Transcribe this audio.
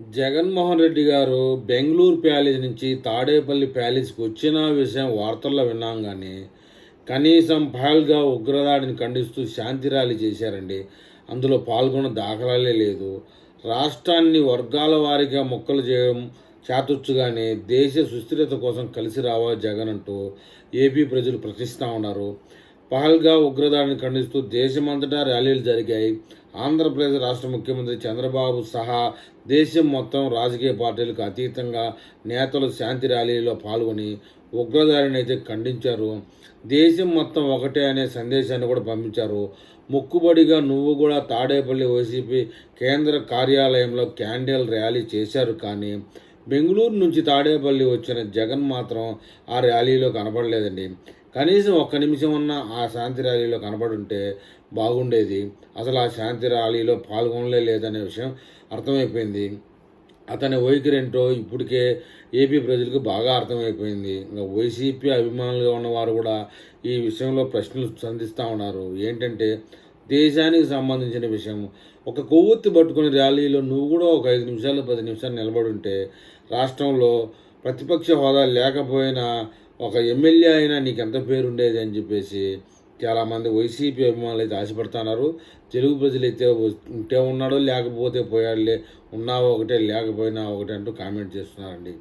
జగన్మోహన్ రెడ్డి గారు బెంగళూరు ప్యాలెస్ నుంచి తాడేపల్లి ప్యాలెస్కి వచ్చిన విషయం వార్తల్లో విన్నాం కానీ కనీసం పహల్గా ఉగ్రదాడిని ఖండిస్తూ శాంతి ర్యాలీ చేశారండి. అందులో పాల్గొన్న దాఖలాలే లేదు. రాష్ట్రాన్ని వర్గాల వారీగా మొక్కలు చేయడం చేతొచ్చుగానే దేశ సుస్థిరత కోసం కలిసి రావాలి జగన్ అంటూ ఏపీ ప్రజలు ప్రశ్నిస్తూ ఉన్నారు. పహల్గా ఉగ్రదాడిని ఖండిస్తూ దేశమంతటా ర్యాలీలు జరిగాయి. ఆంధ్రప్రదేశ్ రాష్ట్ర ముఖ్యమంత్రి చంద్రబాబు సహా దేశం మొత్తం రాజకీయ పార్టీలకు అతీతంగా నేతలు శాంతి ర్యాలీలో పాల్గొని ఉగ్రదాడిని అయితే ఖండించారు. దేశం మొత్తం ఒకటే అనే సందేశాన్ని కూడా పంపించారు. మొక్కుబడిగా నువ్వు కూడా తాడేపల్లి వైసీపీ కేంద్ర కార్యాలయంలో క్యాండిల్ ర్యాలీ చేశారు కానీ బెంగళూరు నుంచి తాడేపల్లి వచ్చిన జగన్ మాత్రం ఆ ర్యాలీలో కనపడలేదండి. కనీసం ఒక్క నిమిషం ఉన్న ఆ శాంతి ర్యాలీలో కనపడుంటే బాగుండేది. అసలు ఆ శాంతి ర్యాలీలో పాల్గొనలే లేదనే విషయం అర్థమైపోయింది. అతని వైఖరి ఏంటో ఇప్పటికే ఏపీ ప్రజలకు బాగా అర్థమైపోయింది. ఇంకా వైసీపీ అభిమానులుగా ఉన్నవారు కూడా ఈ విషయంలో ప్రశ్నలు సంధిస్తూ ఉన్నారు. ఏంటంటే దేశానికి సంబంధించిన విషయం ఒక కొవ్వొత్తి పట్టుకుని ర్యాలీలో నువ్వు కూడా ఒక ఐదు నిమిషాలు పది నిమిషాలు నిలబడి ఉంటే రాష్ట్రంలో ప్రతిపక్ష హోదా లేకపోయినా ఒక ఎమ్మెల్యే అయినా నీకు ఎంత పేరు ఉండేది అని చెప్పేసి చాలామంది వైసీపీ అభిమానులు అయితే ఆశపడుతున్నారు. తెలుగు ప్రజలైతే ఉంటే ఉన్నాడో లేకపోతే పోయాడులే ఉన్నా ఒకటే లేకపోయినా ఒకటే అంటూ కామెంట్ చేస్తున్నారండి.